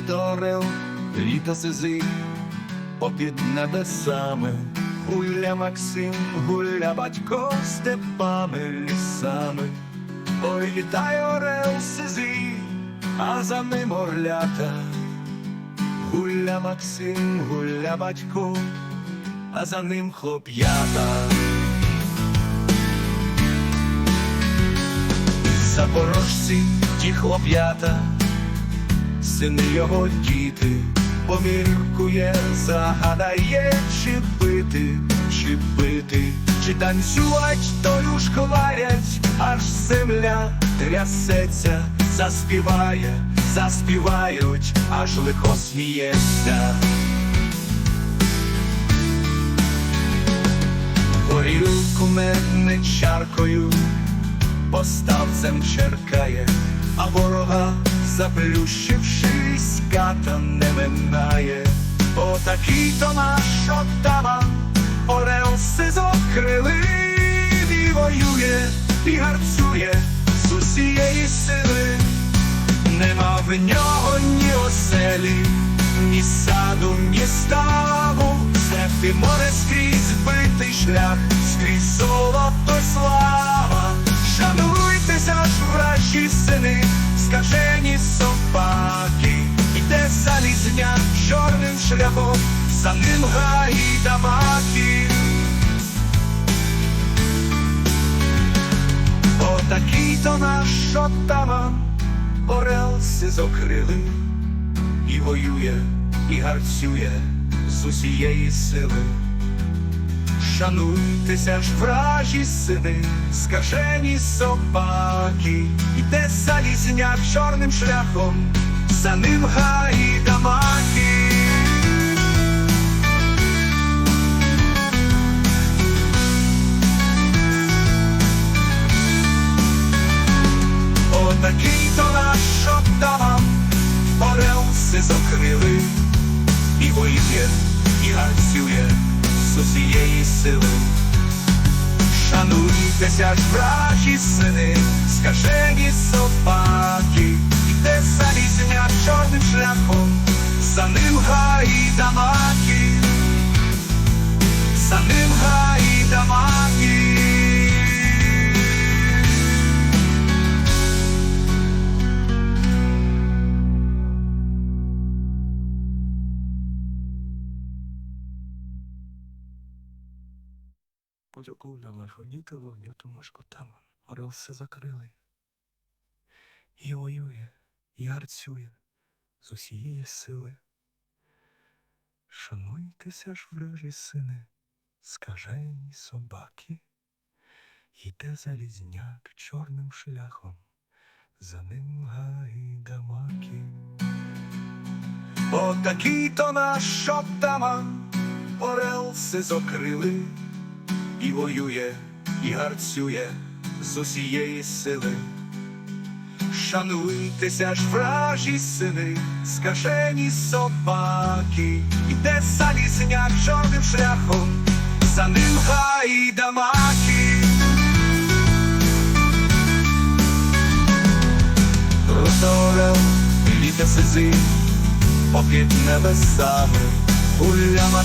літо орел, літо сизий, попід небесами, гуля Максим, гуля батько степами, лісами. Ой, літає орел сизий, а за ним орлята. Гуля Максим, гуля батько, а за ним хлоп'ята. Запорожці, ті хлоп'ята, сини його діти, поміркує, загадає, чи пити, чи пити, чи танцювать, тою ж хвалять, аж земля трясеться, заспіває, заспівають, аж лихо сміється. Горілку мене чаркою поставцем черкає, а ворога, заплющившись, ката не минає. Отакий то наш отаман, орел сизокрилий, і воює, і гарцює з усієї сили. Нема в нього ні оселі, ні саду, ні ставу, Степи море скрізь битий шлях, скрізь золото слава. Шануйтеся ж вражі сини, скажені шляхом, за ним гаї та маки. Отакий то наш отаман, орел сизокрилий, і воює, і гарцює з усієї сили. Шануйтеся ж вражі сини, скажені собаки, іде залізня чорним шляхом, за ним гаї та маки. Отакий то наш отаман, орел сизокрилий, і воює, і гарцює з усієї сили. Шануйтеся ж вражі сини, скажені собаки, іде залізня чорним шляхом, за ним гаї та маки, за ним гаї Подякував лихоніти вогнютому шкотам, орел все закрили. І воює, і гарцює з усієї сили. Шануйтеся ж, вражі сини, скажені собаки, Іде залізняк чорним шляхом, за ним гаї дамаки. Отакий то наш отаман, орел сизокрилий, і воює, і гарцює з усієї сили. Шануйтеся ж вражі сини, скажені собаки, іде залізня чорним шляхом, за ним гаї дамаки. Орел, літе сизий, попід небесами, гуляма